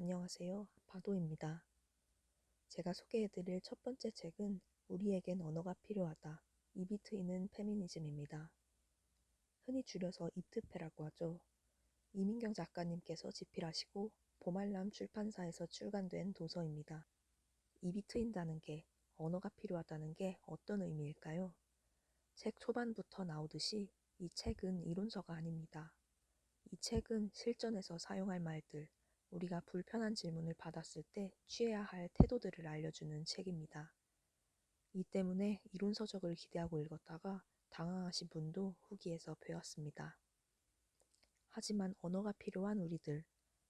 안녕하세요. 바도입니다. 제가 소개해드릴 첫 번째 책은 우리에겐 언어가 필요하다. 트이는 페미니즘입니다. 흔히 줄여서 입트페라고 하죠. 이민경 작가님께서 집필하시고 보말람 출판사에서 출간된 도서입니다. 입이 트인다는 게 언어가 필요하다는 게 어떤 의미일까요? 책 초반부터 나오듯이 이 책은 이론서가 아닙니다. 이 책은 실전에서 사용할 말들, 우리가 불편한 질문을 받았을 때 취해야 할 태도들을 알려주는 책입니다. 이 때문에 이론서적을 기대하고 읽었다가 당황하신 분도 후기에서 배웠습니다. 하지만 언어가 필요한 우리들,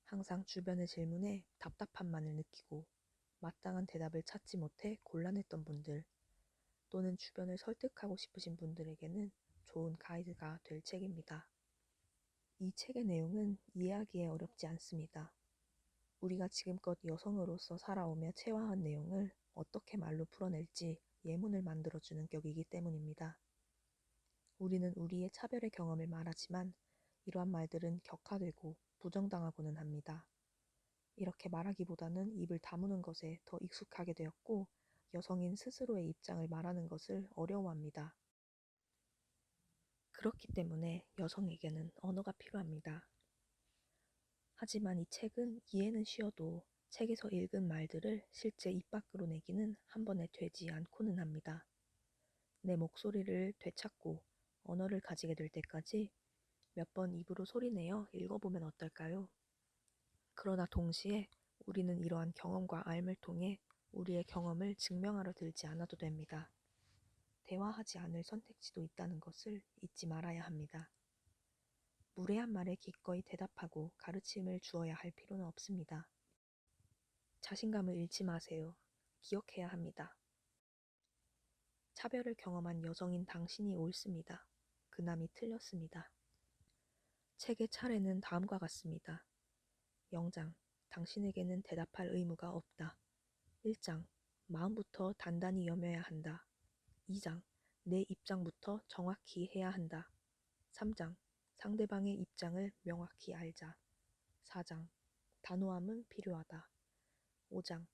항상 주변의 질문에 답답함만을 느끼고 마땅한 대답을 찾지 못해 곤란했던 분들, 또는 주변을 설득하고 싶으신 분들에게는 좋은 가이드가 될 책입니다. 이 책의 내용은 이해하기에 어렵지 않습니다. 우리가 지금껏 여성으로서 살아오며 체화한 내용을 어떻게 말로 풀어낼지 예문을 만들어주는 격이기 때문입니다. 우리는 우리의 차별의 경험을 말하지만 이러한 말들은 격화되고 부정당하고는 합니다. 이렇게 말하기보다는 입을 다무는 것에 더 익숙하게 되었고 여성인 스스로의 입장을 말하는 것을 어려워합니다. 그렇기 때문에 여성에게는 언어가 필요합니다. 하지만 이 책은 이해는 쉬어도 책에서 읽은 말들을 실제 입 밖으로 내기는 한 번에 되지 않고는 합니다. 내 목소리를 되찾고 언어를 가지게 될 때까지 몇 번 입으로 소리내어 읽어보면 어떨까요? 그러나 동시에 우리는 이러한 경험과 알을 통해 우리의 경험을 증명하러 들지 않아도 됩니다. 대화하지 않을 선택지도 있다는 것을 잊지 말아야 합니다. 무례한 말에 기꺼이 대답하고 가르침을 주어야 할 필요는 없습니다. 자신감을 잃지 마세요. 기억해야 합니다. 차별을 경험한 여성인 당신이 옳습니다. 그 남이 틀렸습니다. 책의 차례는 다음과 같습니다. 영장, 당신에게는 대답할 의무가 없다. 1장, 마음부터 단단히 여며야 한다. 2장, 내 입장부터 정확히 해야 한다. 3장, 상대방의 입장을 명확히 알자. 4장, 단호함은 필요하다. 5장,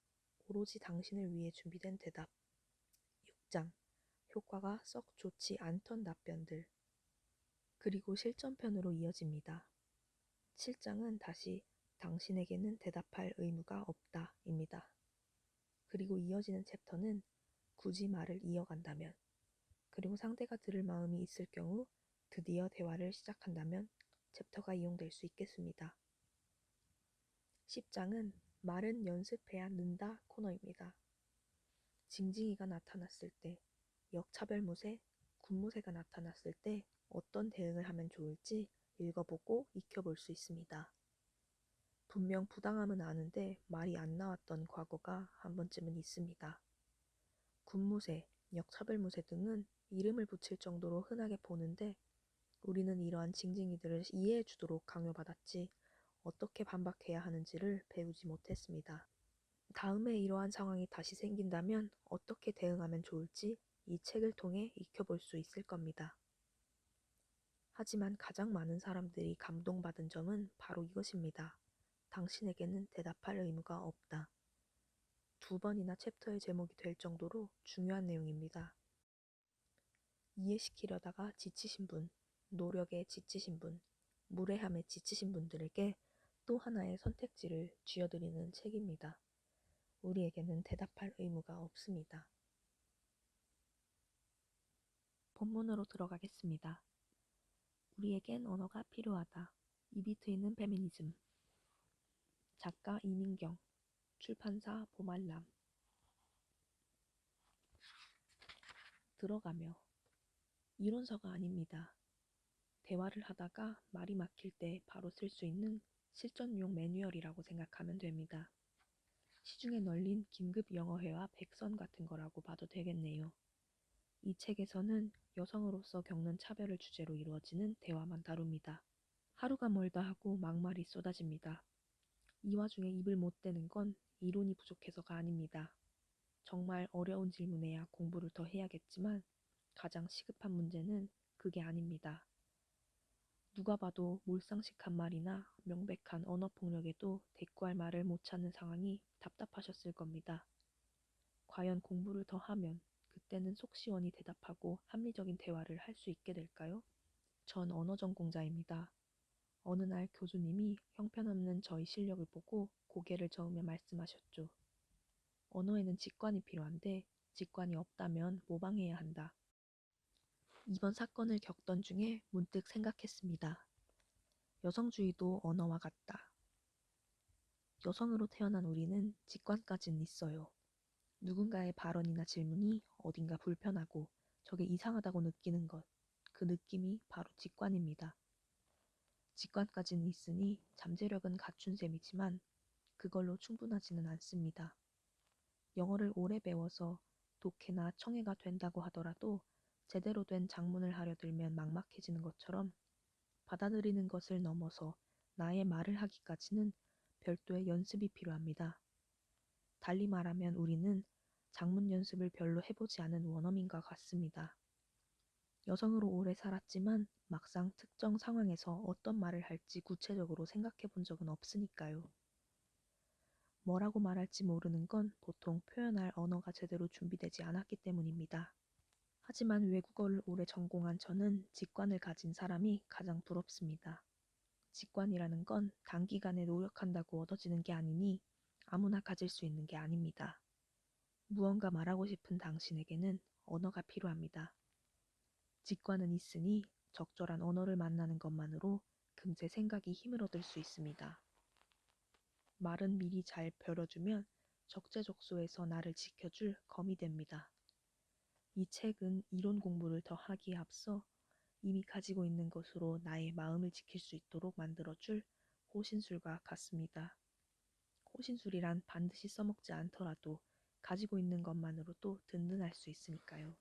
오로지 당신을 위해 준비된 대답. 6장, 효과가 썩 좋지 않던 답변들. 그리고 실전편으로 이어집니다. 7장은 다시 당신에게는 대답할 의무가 없다 입니다. 그리고 이어지는 챕터는 굳이 말을 이어간다면, 그리고 상대가 들을 마음이 있을 경우 드디어 대화를 시작한다면 챕터가 이용될 수 있겠습니다. 10장은 말은 연습해야 는다 코너입니다. 징징이가 나타났을 때, 역차별무새, 군무새가 나타났을 때 어떤 대응을 하면 좋을지 읽어보고 익혀볼 수 있습니다. 분명 부당함은 아는데 말이 안 나왔던 과거가 한 번쯤은 있습니다. 군무새, 역차별무새 등은 이름을 붙일 정도로 흔하게 보는데 우리는 이러한 징징이들을 이해해 주도록 강요받았지 어떻게 반박해야 하는지를 배우지 못했습니다. 다음에 이러한 상황이 다시 생긴다면 어떻게 대응하면 좋을지 이 책을 통해 익혀볼 수 있을 겁니다. 하지만 가장 많은 사람들이 감동받은 점은 바로 이것입니다. 당신에게는 대답할 의무가 없다. 두 번이나 챕터의 제목이 될 정도로 중요한 내용입니다. 이해시키려다가 지치신 분, 노력에 지치신 분, 무례함에 지치신 분들에게 또 하나의 선택지를 쥐어드리는 책입니다. 우리에게는 대답할 의무가 없습니다. 본문으로 들어가겠습니다. 우리에겐 언어가 필요하다. 입이 트이는 페미니즘. 작가 이민경, 출판사 보말람. 들어가며 이론서가 아닙니다. 대화를 하다가 말이 막힐 때 바로 쓸 수 있는 실전용 매뉴얼이라고 생각하면 됩니다. 시중에 널린 긴급 영어회화 백선 같은 거라고 봐도 되겠네요. 이 책에서는 여성으로서 겪는 차별을 주제로 이루어지는 대화만 다룹니다. 하루가 멀다 하고 막말이 쏟아집니다. 이 와중에 입을 못 대는 건 이론이 부족해서가 아닙니다. 정말 어려운 질문에야 공부를 더 해야겠지만 가장 시급한 문제는 그게 아닙니다. 누가 봐도 몰상식한 말이나 명백한 언어 폭력에도 대꾸할 말을 못 찾는 상황이 답답하셨을 겁니다. 과연 공부를 더 하면 그때는 속 시원히 대답하고 합리적인 대화를 할 수 있게 될까요? 전 언어 전공자입니다. 어느 날 교수님이 형편없는 저희 실력을 보고 고개를 저으며 말씀하셨죠. 언어에는 직관이 필요한데 직관이 없다면 모방해야 한다. 이번 사건을 겪던 중에 문득 생각했습니다. 여성주의도 언어와 같다. 여성으로 태어난 우리는 직관까지는 있어요. 누군가의 발언이나 질문이 어딘가 불편하고 저게 이상하다고 느끼는 것, 그 느낌이 바로 직관입니다. 직관까지는 있으니 잠재력은 갖춘 셈이지만 그걸로 충분하지는 않습니다. 영어를 오래 배워서 독해나 청해가 된다고 하더라도 제대로 된 작문을 하려 들면 막막해지는 것처럼 받아들이는 것을 넘어서 나의 말을 하기까지는 별도의 연습이 필요합니다. 달리 말하면 우리는 작문 연습을 별로 해보지 않은 원어민과 같습니다. 여성으로 오래 살았지만 막상 특정 상황에서 어떤 말을 할지 구체적으로 생각해 본 적은 없으니까요. 뭐라고 말할지 모르는 건 보통 표현할 언어가 제대로 준비되지 않았기 때문입니다. 하지만 외국어를 오래 전공한 저는 직관을 가진 사람이 가장 부럽습니다. 직관이라는 건 단기간에 노력한다고 얻어지는 게 아니니 아무나 가질 수 있는 게 아닙니다. 무언가 말하고 싶은 당신에게는 언어가 필요합니다. 직관은 있으니 적절한 언어를 만나는 것만으로 금세 생각이 힘을 얻을 수 있습니다. 말은 미리 잘 벼려주면 적재적소에서 나를 지켜줄 검이 됩니다. 이 책은 이론 공부를 더 하기에 앞서 이미 가지고 있는 것으로 나의 마음을 지킬 수 있도록 만들어줄 호신술과 같습니다. 호신술이란 반드시 써먹지 않더라도 가지고 있는 것만으로도 든든할 수 있으니까요.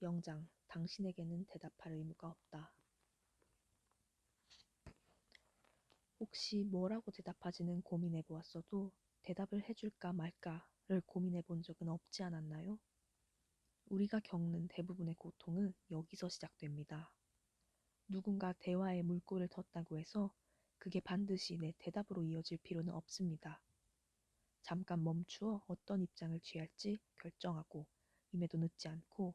영장, 당신에게는 대답할 의무가 없다. 혹시 뭐라고 대답하지는 고민해 보았어도 대답을 해줄까 말까를 고민해 본 적은 없지 않았나요? 우리가 겪는 대부분의 고통은 여기서 시작됩니다. 누군가 대화에 물꼬를 텄다고 해서 그게 반드시 내 대답으로 이어질 필요는 없습니다. 잠깐 멈추어 어떤 입장을 취할지 결정하고 임에도 늦지 않고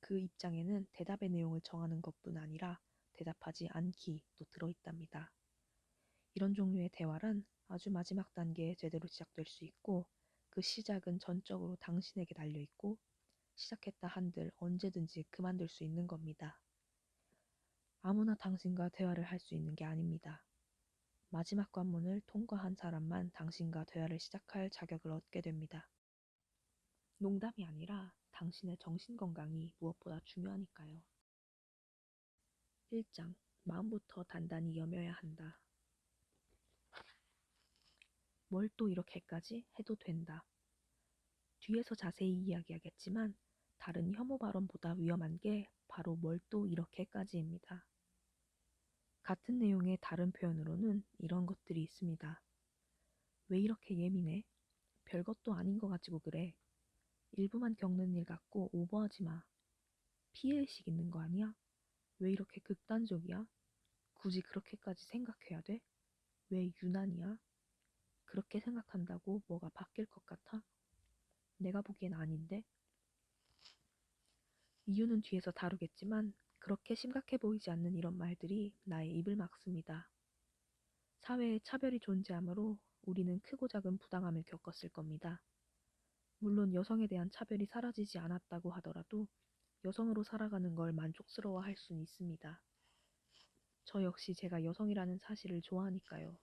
그 입장에는 대답의 내용을 정하는 것뿐 아니라 대답하지 않기도 들어있답니다. 이런 종류의 대화란 아주 마지막 단계에 제대로 시작될 수 있고 그 시작은 전적으로 당신에게 달려 있고 시작했다 한들 언제든지 그만둘 수 있는 겁니다. 아무나 당신과 대화를 할 수 있는 게 아닙니다. 마지막 관문을 통과한 사람만 당신과 대화를 시작할 자격을 얻게 됩니다. 농담이 아니라 당신의 정신 건강이 무엇보다 중요하니까요. 1장 마음부터 단단히 여며야 한다. 뭘 또 이렇게까지 해도 된다. 뒤에서 자세히 이야기하겠지만 다른 혐오 발언보다 위험한 게 바로 뭘 또 이렇게까지입니다. 같은 내용의 다른 표현으로는 이런 것들이 있습니다. 왜 이렇게 예민해? 별것도 아닌 거 가지고 그래. 일부만 겪는 일 같고 오버하지 마. 피해의식 있는 거 아니야? 왜 이렇게 극단적이야? 굳이 그렇게까지 생각해야 돼? 왜 유난이야? 그렇게 생각한다고 뭐가 바뀔 것 같아? 내가 보기엔 아닌데? 이유는 뒤에서 다루겠지만 그렇게 심각해 보이지 않는 이런 말들이 나의 입을 막습니다. 사회에 차별이 존재하므로 우리는 크고 작은 부당함을 겪었을 겁니다. 물론 여성에 대한 차별이 사라지지 않았다고 하더라도 여성으로 살아가는 걸 만족스러워 할 수는 있습니다. 저 역시 제가 여성이라는 사실을 좋아하니까요.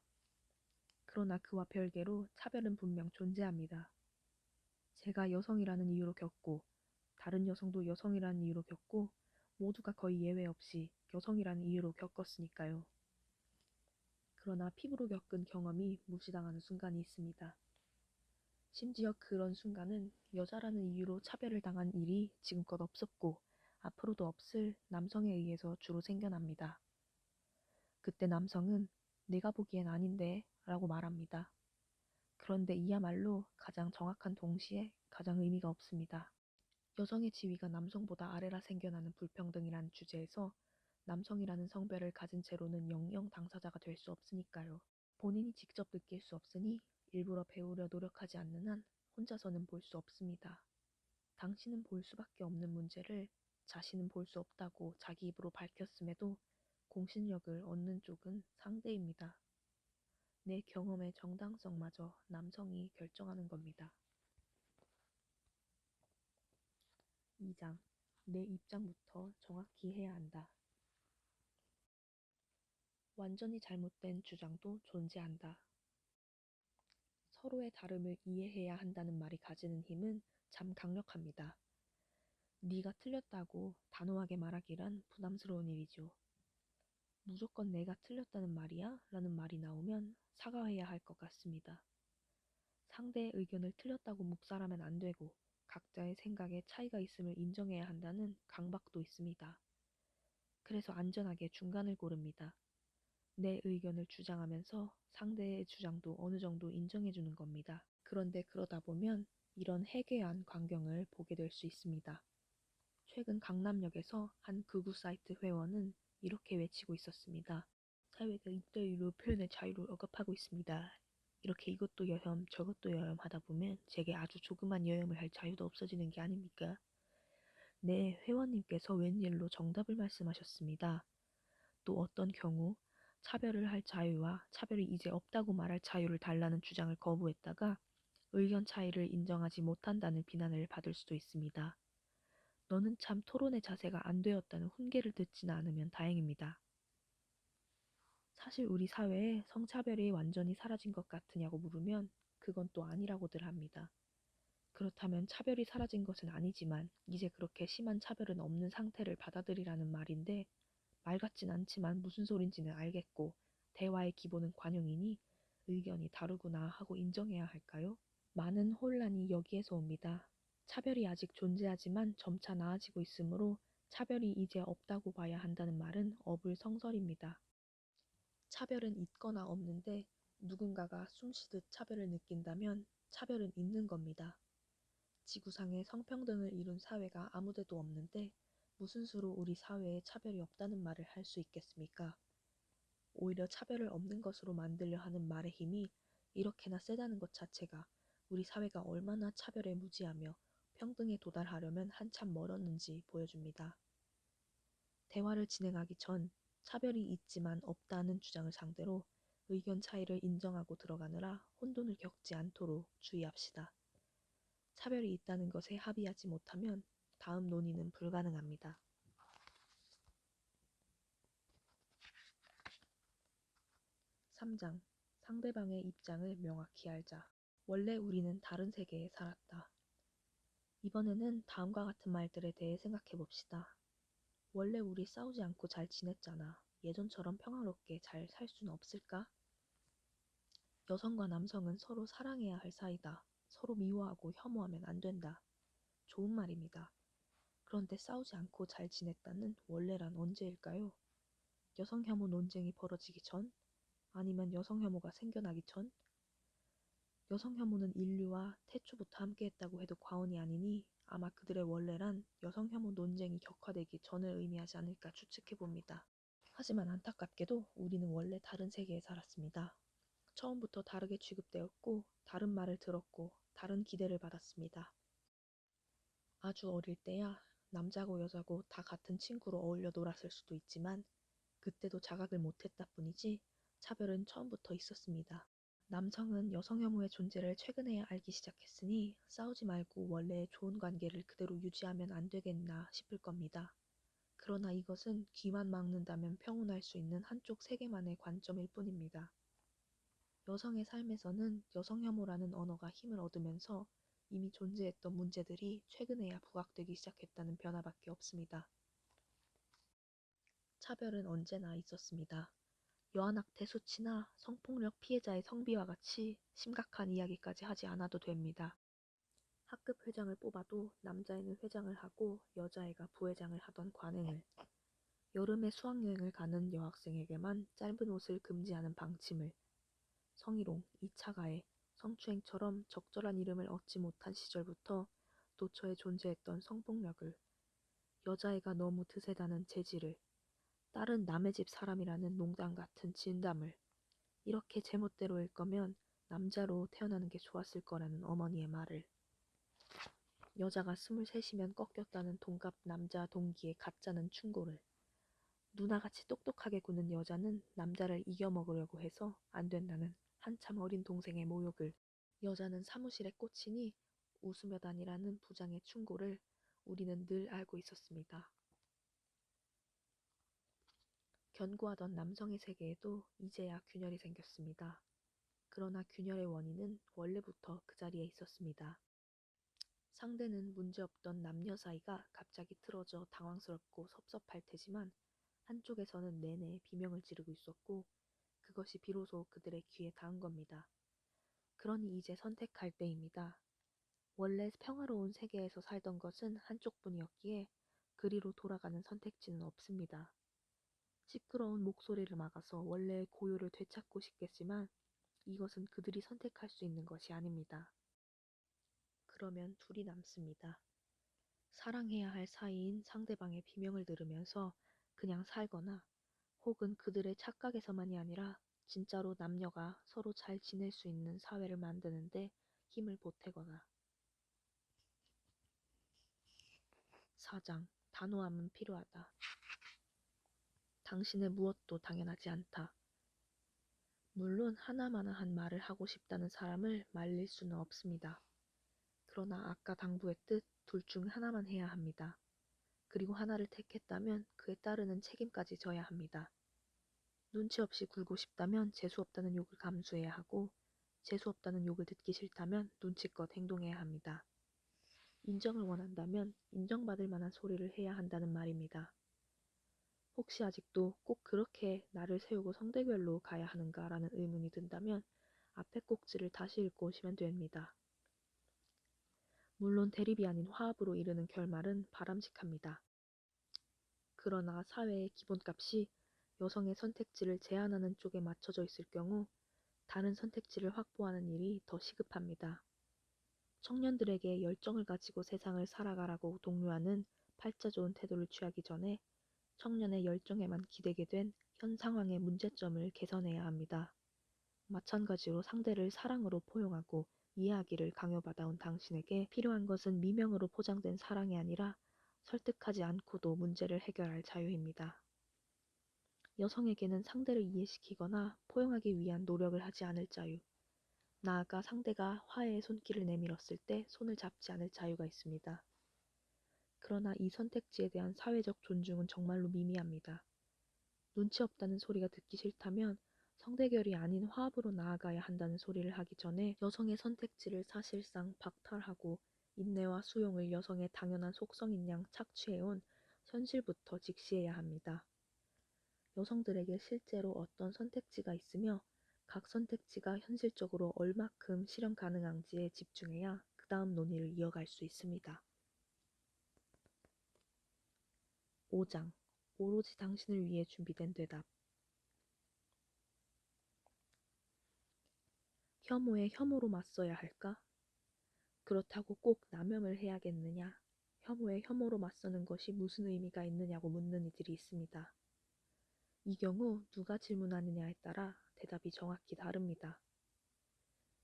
그러나 그와 별개로 차별은 분명 존재합니다. 제가 여성이라는 이유로 겪고, 다른 여성도 여성이라는 이유로 겪고, 모두가 거의 예외 없이 여성이라는 이유로 겪었으니까요. 그러나 피부로 겪은 경험이 무시당하는 순간이 있습니다. 심지어 그런 순간은 여자라는 이유로 차별을 당한 일이 지금껏 없었고 앞으로도 없을 남성에 의해서 주로 생겨납니다. 그때 남성은 내가 보기엔 아닌데 라고 말합니다. 그런데 이야말로 가장 정확한 동시에 가장 의미가 없습니다. 여성의 지위가 남성보다 아래라 생겨나는 불평등이라는 주제에서 남성이라는 성별을 가진 채로는 영영 당사자가 될 수 없으니까요. 본인이 직접 느낄 수 없으니 일부러 배우려 노력하지 않는 한 혼자서는 볼 수 없습니다. 당신은 볼 수밖에 없는 문제를 자신은 볼 수 없다고 자기 입으로 밝혔음에도 공신력을 얻는 쪽은 상대입니다. 내 경험의 정당성마저 남성이 결정하는 겁니다. 2장. 내 입장부터 정확히 해야 한다. 완전히 잘못된 주장도 존재한다. 서로의 다름을 이해해야 한다는 말이 가지는 힘은 참 강력합니다. 네가 틀렸다고 단호하게 말하기란 부담스러운 일이죠. 무조건 내가 틀렸다는 말이야? 라는 말이 나오면 사과해야 할 것 같습니다. 상대의 의견을 틀렸다고 묵살하면 안 되고 각자의 생각에 차이가 있음을 인정해야 한다는 강박도 있습니다. 그래서 안전하게 중간을 고릅니다. 내 의견을 주장하면서 상대의 주장도 어느 정도 인정해 주는 겁니다. 그런데 그러다 보면 이런 해괴한 광경을 보게 될 수 있습니다. 최근 강남역에서 한 극우 사이트 회원은 이렇게 외치고 있었습니다. 사회가 이따위로 표현의 자유를 억압하고 있습니다. 이렇게 이것도 여혐 저것도 여혐 하다 보면 제게 아주 조그만 여혐을 할 자유도 없어지는 게 아닙니까? 네, 회원님께서 웬일로 정답을 말씀하셨습니다. 또 어떤 경우 차별을 할 자유와 차별이 이제 없다고 말할 자유를 달라는 주장을 거부했다가 의견 차이를 인정하지 못한다는 비난을 받을 수도 있습니다. 너는 참 토론의 자세가 안 되었다는 훈계를 듣지는 않으면 다행입니다. 사실 우리 사회에 성차별이 완전히 사라진 것 같으냐고 물으면 그건 또 아니라고들 합니다. 그렇다면 차별이 사라진 것은 아니지만 이제 그렇게 심한 차별은 없는 상태를 받아들이라는 말인데 말 같진 않지만 무슨 소린지는 알겠고 대화의 기본은 관용이니 의견이 다르구나 하고 인정해야 할까요? 많은 혼란이 여기에서 옵니다. 차별이 아직 존재하지만 점차 나아지고 있으므로 차별이 이제 없다고 봐야 한다는 말은 어불성설입니다. 차별은 있거나 없는데 누군가가 숨쉬듯 차별을 느낀다면 차별은 있는 겁니다. 지구상에 성평등을 이룬 사회가 아무데도 없는데 무슨 수로 우리 사회에 차별이 없다는 말을 할 수 있겠습니까? 오히려 차별을 없는 것으로 만들려 하는 말의 힘이 이렇게나 세다는 것 자체가 우리 사회가 얼마나 차별에 무지하며 평등에 도달하려면 한참 멀었는지 보여줍니다. 대화를 진행하기 전 차별이 있지만 없다는 주장을 상대로 의견 차이를 인정하고 들어가느라 혼돈을 겪지 않도록 주의합시다. 차별이 있다는 것에 합의하지 못하면 다음 논의는 불가능합니다. 3장 상대방의 입장을 명확히 알자. 원래 우리는 다른 세계에 살았다. 이번에는 다음과 같은 말들에 대해 생각해 봅시다. 원래 우리 싸우지 않고 잘 지냈잖아. 예전처럼 평화롭게 잘살 수는 없을까? 여성과 남성은 서로 사랑해야 할 사이다. 서로 미워하고 혐오하면 안 된다. 좋은 말입니다. 그런데 싸우지 않고 잘 지냈다는 원래란 언제일까요? 여성 혐오 논쟁이 벌어지기 전? 아니면 여성 혐오가 생겨나기 전? 여성 혐오는 인류와 태초부터 함께했다고 해도 과언이 아니니 아마 그들의 원래란 여성 혐오 논쟁이 격화되기 전을 의미하지 않을까 추측해 봅니다. 하지만 안타깝게도 우리는 원래 다른 세계에 살았습니다. 처음부터 다르게 취급되었고 다른 말을 들었고 다른 기대를 받았습니다. 아주 어릴 때야 남자고 여자고 다 같은 친구로 어울려 놀았을 수도 있지만 그때도 자각을 못했다 뿐이지 차별은 처음부터 있었습니다. 남성은 여성 혐오의 존재를 최근에야 알기 시작했으니 싸우지 말고 원래의 좋은 관계를 그대로 유지하면 안 되겠나 싶을 겁니다. 그러나 이것은 귀만 막는다면 평온할 수 있는 한쪽 세계만의 관점일 뿐입니다. 여성의 삶에서는 여성 혐오라는 언어가 힘을 얻으면서 이미 존재했던 문제들이 최근에야 부각되기 시작했다는 변화밖에 없습니다. 차별은 언제나 있었습니다. 여아낙태 수치나 성폭력 피해자의 성비와 같이 심각한 이야기까지 하지 않아도 됩니다. 학급 회장을 뽑아도 남자애는 회장을 하고 여자애가 부회장을 하던 관행을. 여름에 수학여행을 가는 여학생에게만 짧은 옷을 금지하는 방침을. 성희롱, 2차 가해, 성추행처럼 적절한 이름을 얻지 못한 시절부터 도처에 존재했던 성폭력을, 여자애가 너무 드세다는 재질을, 딸은 남의 집 사람이라는 농담 같은 진담을, 이렇게 제멋대로일 거면 남자로 태어나는 게 좋았을 거라는 어머니의 말을, 여자가 스물셋이면 꺾였다는 동갑 남자 동기의 가짜는 충고를, 누나같이 똑똑하게 구는 여자는 남자를 이겨먹으려고 해서 안 된다는 한참 어린 동생의 모욕을, 여자는 사무실에 꽂히니 웃으며 다니라는 부장의 충고를 우리는 늘 알고 있었습니다. 견고하던 남성의 세계에도 이제야 균열이 생겼습니다. 그러나 균열의 원인은 원래부터 그 자리에 있었습니다. 상대는 문제없던 남녀 사이가 갑자기 틀어져 당황스럽고 섭섭할 테지만 한쪽에서는 내내 비명을 지르고 있었고 그것이 비로소 그들의 귀에 닿은 겁니다. 그러니 이제 선택할 때입니다. 원래 평화로운 세계에서 살던 것은 한쪽뿐이었기에 그리로 돌아가는 선택지는 없습니다. 시끄러운 목소리를 막아서 원래의 고요를 되찾고 싶겠지만 이것은 그들이 선택할 수 있는 것이 아닙니다. 그러면 둘이 남습니다. 사랑해야 할 사이인 상대방의 비명을 들으면서 그냥 살거나 혹은 그들의 착각에서만이 아니라 진짜로 남녀가 서로 잘 지낼 수 있는 사회를 만드는데 힘을 보태거나. 사장, 단호함은 필요하다. 당신의 무엇도 당연하지 않다. 물론 하나마나한 말을 하고 싶다는 사람을 말릴 수는 없습니다. 그러나 아까 당부했듯 둘 중 하나만 해야 합니다. 그리고 하나를 택했다면 그에 따르는 책임까지 져야 합니다. 눈치 없이 굴고 싶다면 재수 없다는 욕을 감수해야 하고 재수 없다는 욕을 듣기 싫다면 눈치껏 행동해야 합니다. 인정을 원한다면 인정받을 만한 소리를 해야 한다는 말입니다. 혹시 아직도 꼭 그렇게 나를 세우고 성대결로 가야 하는가라는 의문이 든다면 앞에 꼭지를 다시 읽고 오시면 됩니다. 물론 대립이 아닌 화합으로 이르는 결말은 바람직합니다. 그러나 사회의 기본값이 여성의 선택지를 제한하는 쪽에 맞춰져 있을 경우 다른 선택지를 확보하는 일이 더 시급합니다. 청년들에게 열정을 가지고 세상을 살아가라고 독려하는 팔자 좋은 태도를 취하기 전에 청년의 열정에만 기대게 된 현 상황의 문제점을 개선해야 합니다. 마찬가지로 상대를 사랑으로 포용하고 이해하기를 강요받아온 당신에게 필요한 것은 미명으로 포장된 사랑이 아니라 설득하지 않고도 문제를 해결할 자유입니다. 여성에게는 상대를 이해시키거나 포용하기 위한 노력을 하지 않을 자유, 나아가 상대가 화해의 손길을 내밀었을 때 손을 잡지 않을 자유가 있습니다. 그러나 이 선택지에 대한 사회적 존중은 정말로 미미합니다. 눈치 없다는 소리가 듣기 싫다면 성대결이 아닌 화합으로 나아가야 한다는 소리를 하기 전에 여성의 선택지를 사실상 박탈하고 인내와 수용을 여성의 당연한 속성인 양 착취해온 현실부터 직시해야 합니다. 여성들에게 실제로 어떤 선택지가 있으며 각 선택지가 현실적으로 얼마큼 실현 가능한지에 집중해야 그 다음 논의를 이어갈 수 있습니다. 5장 오로지 당신을 위해 준비된 대답 혐오에 혐오로 맞서야 할까? 그렇다고 꼭 남용을 해야겠느냐? 혐오에 혐오로 맞서는 것이 무슨 의미가 있느냐고 묻는 이들이 있습니다. 이 경우 누가 질문하느냐에 따라 대답이 정확히 다릅니다.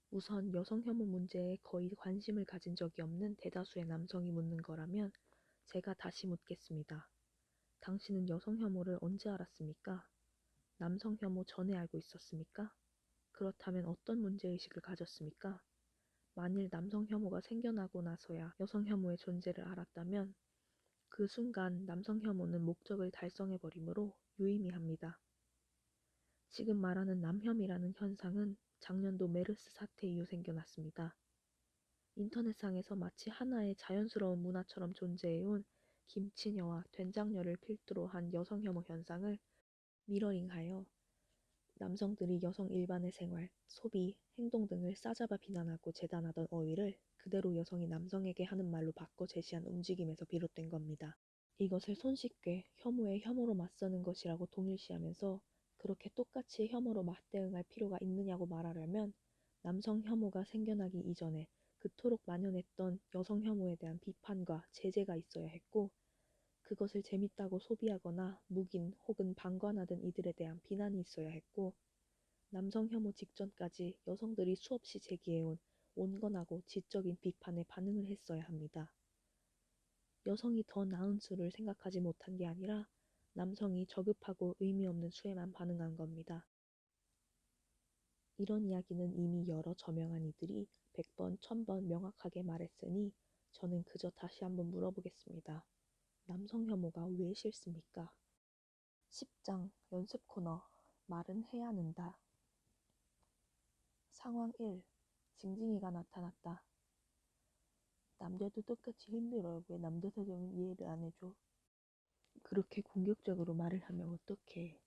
우선 여성 혐오 문제에 거의 관심을 가진 적이 없는 대다수의 남성이 묻는 거라면 제가 다시 묻겠습니다. 당신은 여성 혐오를 언제 알았습니까? 남성 혐오 전에 알고 있었습니까? 그렇다면 어떤 문제의식을 가졌습니까? 만일 남성 혐오가 생겨나고 나서야 여성 혐오의 존재를 알았다면 그 순간 남성 혐오는 목적을 달성해버리므로 유의미합니다. 지금 말하는 남혐이라는 현상은 작년도 메르스 사태 이후 생겨났습니다. 인터넷상에서 마치 하나의 자연스러운 문화처럼 존재해온 김치녀와 된장녀를 필두로 한 여성 혐오 현상을 미러링하여 남성들이 여성 일반의 생활, 소비, 행동 등을 싸잡아 비난하고 재단하던 어휘를 그대로 여성이 남성에게 하는 말로 바꿔 제시한 움직임에서 비롯된 겁니다. 이것을 손쉽게 혐오에 혐오로 맞서는 것이라고 동일시하면서 그렇게 똑같이 혐오로 맞대응할 필요가 있느냐고 말하려면 남성 혐오가 생겨나기 이전에 그토록 만연했던 여성 혐오에 대한 비판과 제재가 있어야 했고, 그것을 재밌다고 소비하거나 묵인 혹은 방관하던 이들에 대한 비난이 있어야 했고, 남성 혐오 직전까지 여성들이 수없이 제기해온 온건하고 지적인 비판에 반응을 했어야 합니다. 여성이 더 나은 수를 생각하지 못한 게 아니라 남성이 저급하고 의미 없는 수에만 반응한 겁니다. 이런 이야기는 이미 여러 저명한 이들이 100번, 1000번 명확하게 말했으니 저는 그저 다시 한번 물어보겠습니다. 남성 혐오가 왜 싫습니까? 10장 연습 코너 말은 해야 는다. 상황 1. 징징이가 나타났다. 남자도 똑같이 힘들어요. 왜 남자 사정은 이해를 안 해줘? 그렇게 공격적으로 말을 하면 어떡해?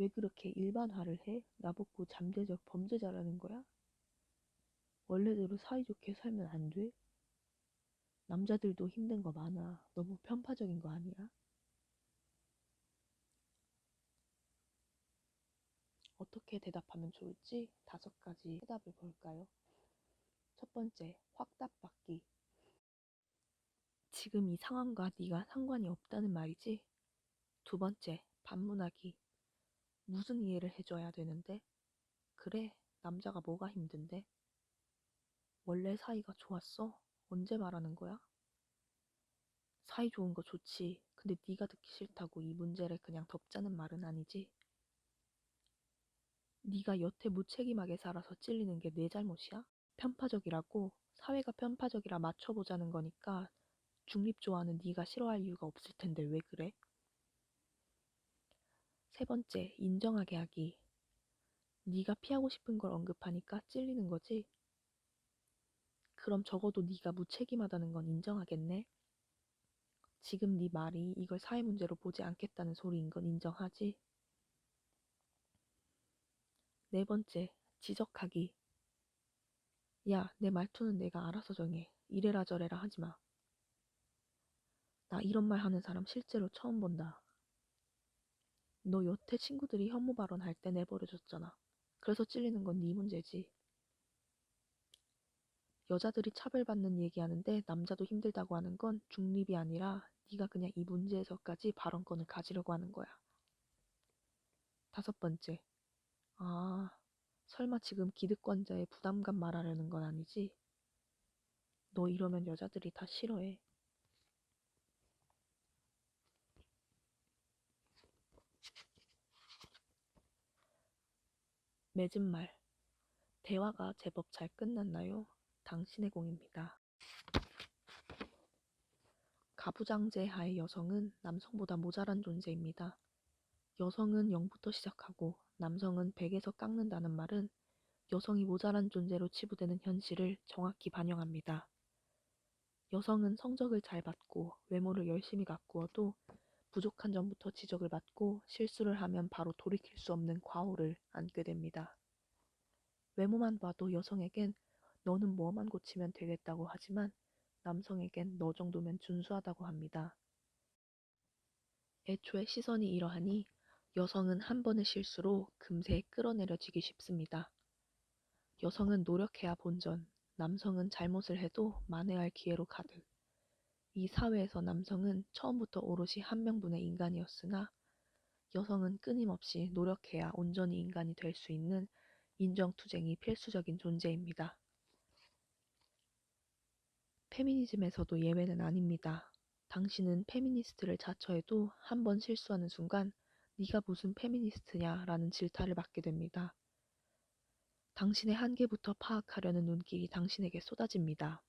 왜 그렇게 일반화를 해? 나보고 잠재적 범죄자라는 거야? 원래대로 사이좋게 살면 안 돼? 남자들도 힘든 거 많아. 너무 편파적인 거 아니야? 어떻게 대답하면 좋을지 다섯 가지 해답을 볼까요? 첫 번째, 확답받기. 지금 이 상황과 네가 상관이 없다는 말이지? 두 번째, 반문하기. 무슨 이해를 해줘야 되는데? 그래, 남자가 뭐가 힘든데? 원래 사이가 좋았어? 언제 말하는 거야? 사이 좋은 거 좋지. 근데 네가 듣기 싫다고 이 문제를 그냥 덮자는 말은 아니지. 네가 여태 무책임하게 살아서 찔리는 게 내 잘못이야? 편파적이라고 사회가 편파적이라 맞춰보자는 거니까 중립 좋아하는 네가 싫어할 이유가 없을 텐데 왜 그래? 세 번째, 인정하게 하기. 네가 피하고 싶은 걸 언급하니까 찔리는 거지? 그럼 적어도 네가 무책임하다는 건 인정하겠네? 지금 네 말이 이걸 사회 문제로 보지 않겠다는 소리인 건 인정하지? 네 번째, 지적하기. 야, 내 말투는 내가 알아서 정해. 이래라 저래라 하지 마. 나 이런 말 하는 사람 실제로 처음 본다. 너 여태 친구들이 혐오 발언할 때 내버려줬잖아. 그래서 찔리는 건 네 문제지. 여자들이 차별받는 얘기하는데 남자도 힘들다고 하는 건 중립이 아니라 네가 그냥 이 문제에서까지 발언권을 가지려고 하는 거야. 다섯 번째. 아, 설마 지금 기득권자의 부담감 말하려는 건 아니지? 너 이러면 여자들이 다 싫어해. 맺은 말. 대화가 제법 잘 끝났나요? 당신의 공입니다. 가부장제 하의 여성은 남성보다 모자란 존재입니다. 여성은 0부터 시작하고 남성은 100에서 깎는다는 말은 여성이 모자란 존재로 치부되는 현실을 정확히 반영합니다. 여성은 성적을 잘 받고 외모를 열심히 가꾸어도 부족한 점부터 지적을 받고 실수를 하면 바로 돌이킬 수 없는 과오를 안게 됩니다. 외모만 봐도 여성에겐 너는 뭐만 고치면 되겠다고 하지만 남성에겐 너 정도면 준수하다고 합니다. 애초에 시선이 이러하니 여성은 한 번의 실수로 금세 끌어내려지기 쉽습니다. 여성은 노력해야 본전, 남성은 잘못을 해도 만회할 기회로 가득. 이 사회에서 남성은 처음부터 오롯이 한 명분의 인간이었으나 여성은 끊임없이 노력해야 온전히 인간이 될 수 있는 인정투쟁이 필수적인 존재입니다. 페미니즘에서도 예외는 아닙니다. 당신은 페미니스트를 자처해도 한 번 실수하는 순간 네가 무슨 페미니스트냐 라는 질타를 받게 됩니다. 당신의 한계부터 파악하려는 눈길이 당신에게 쏟아집니다.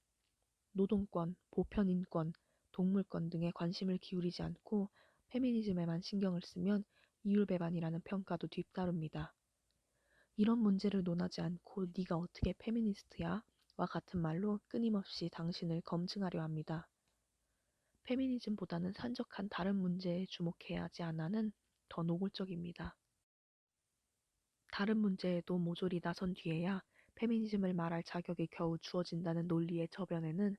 노동권, 보편인권, 동물권 등에 관심을 기울이지 않고 페미니즘에만 신경을 쓰면 이율배반이라는 평가도 뒤따릅니다. 이런 문제를 논하지 않고 네가 어떻게 페미니스트야? 와 같은 말로 끊임없이 당신을 검증하려 합니다. 페미니즘보다는 산적한 다른 문제에 주목해야 하지 않아는 더 노골적입니다. 다른 문제에도 모조리 나선 뒤에야 페미니즘을 말할 자격이 겨우 주어진다는 논리의 저변에는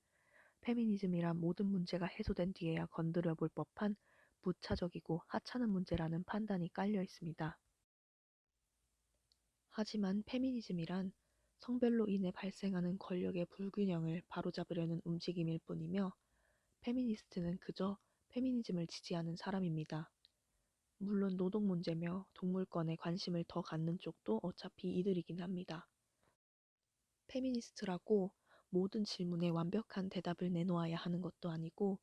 페미니즘이란 모든 문제가 해소된 뒤에야 건드려 볼 법한 무차적이고 하찮은 문제라는 판단이 깔려 있습니다. 하지만 페미니즘이란 성별로 인해 발생하는 권력의 불균형을 바로잡으려는 움직임일 뿐이며 페미니스트는 그저 페미니즘을 지지하는 사람입니다. 물론 노동 문제며 동물권에 관심을 더 갖는 쪽도 어차피 이들이긴 합니다. 페미니스트라고 모든 질문에 완벽한 대답을 내놓아야 하는 것도 아니고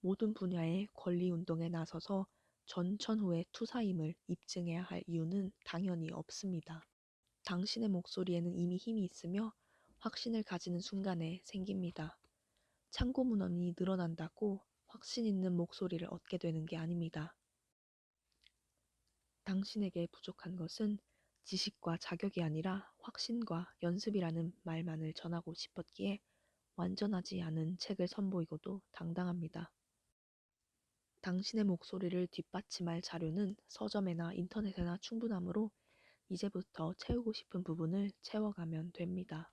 모든 분야의 권리 운동에 나서서 전천후의 투사임을 입증해야 할 이유는 당연히 없습니다. 당신의 목소리에는 이미 힘이 있으며 확신을 가지는 순간에 생깁니다. 창고 문헌이 늘어난다고 확신 있는 목소리를 얻게 되는 게 아닙니다. 당신에게 부족한 것은 지식과 자격이 아니라 확신과 연습이라는 말만을 전하고 싶었기에 완전하지 않은 책을 선보이고도 당당합니다. 당신의 목소리를 뒷받침할 자료는 서점에나 인터넷에나 충분하므로 이제부터 채우고 싶은 부분을 채워가면 됩니다.